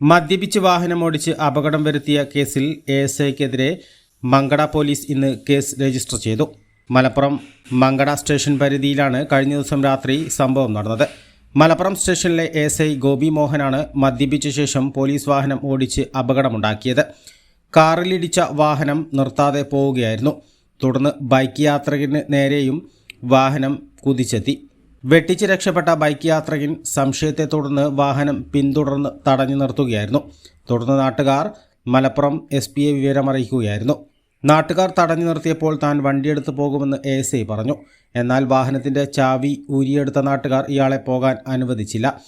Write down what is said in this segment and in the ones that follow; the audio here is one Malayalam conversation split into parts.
മദ്യപിച്ച് വാഹനമോടിച്ച് അപകടം വരുത്തിയ കേസിൽ എ എസ് ഐക്കെതിരെ മങ്കട പോലീസ് ഇന്ന് കേസ് രജിസ്റ്റർ ചെയ്തു. മലപ്പുറം മങ്കട സ്റ്റേഷൻ പരിധിയിലാണ് കഴിഞ്ഞ ദിവസം രാത്രി സംഭവം നടന്നത്. മലപ്പുറം സ്റ്റേഷനിലെ എസ് ഐ ഗോപി മോഹനാണ് മദ്യപിച്ച ശേഷം പോലീസ് വാഹനം ഓടിച്ച് അപകടമുണ്ടാക്കിയത്. കാറിലിടിച്ച വാഹനം നിർത്താതെ പോവുകയായിരുന്നു. തുടർന്ന് ബൈക്ക് യാത്രികന് നേരെയും വാഹനം കുതിച്ചെത്തി. വെട്ടിച്ച് രക്ഷപ്പെട്ട ബൈക്ക് യാത്രികൻ സംശയത്തെ തുടർന്ന് വാഹനം പിന്തുടർന്ന് തടഞ്ഞു നിർത്തുകയായിരുന്നു. തുടർന്ന് നാട്ടുകാർ മലപ്പുറം എസ് പിയെ വിവരമറിയിക്കുകയായിരുന്നു. നാട്ടുകാർ തടഞ്ഞു നിർത്തിയപ്പോൾ താൻ വണ്ടിയെടുത്ത് പോകുമെന്ന് എ എസ് ഐ പറഞ്ഞു. എന്നാൽ വാഹനത്തിന്റെ ചാവി ഊരിയെടുത്ത നാട്ടുകാർ ഇയാളെ പോകാൻ അനുവദിച്ചില്ല.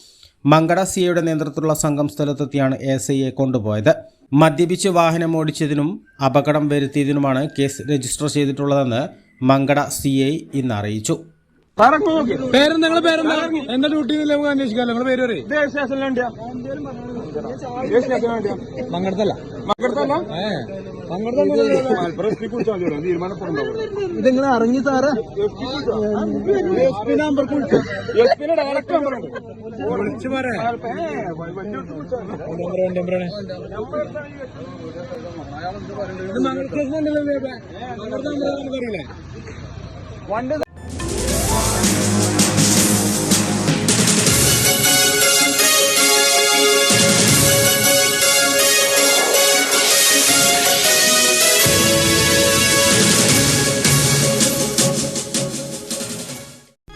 മങ്കട സിയുടെ നേതൃത്വത്തിലുള്ള സംഘം സ്ഥലത്തെത്തിയാണ് എ എസ് ഐയെ കൊണ്ടുപോയത്. മദ്യപിച്ച് വാഹനം ഓടിച്ചതിനും അപകടം വരുത്തിയതിനുമാണ് കേസ് രജിസ്റ്റർ ചെയ്തിട്ടുള്ളതെന്ന് മങ്കട സി ഐ ഇന്ന് അറിയിച്ചു. പേരെന്താ നിങ്ങളെ പേരെന്താ? എന്റെ ഡ്യൂട്ടി നമുക്ക് അന്വേഷിക്കാമല്ലോ നിങ്ങളെ പേര് പറയും. ഇത് നിങ്ങൾ അറിഞ്ഞു സാറ്. നമ്പർ വിളിച്ചു പറയാം. ഇത് മംഗൾ ഉണ്ടല്ലോ നമ്പർ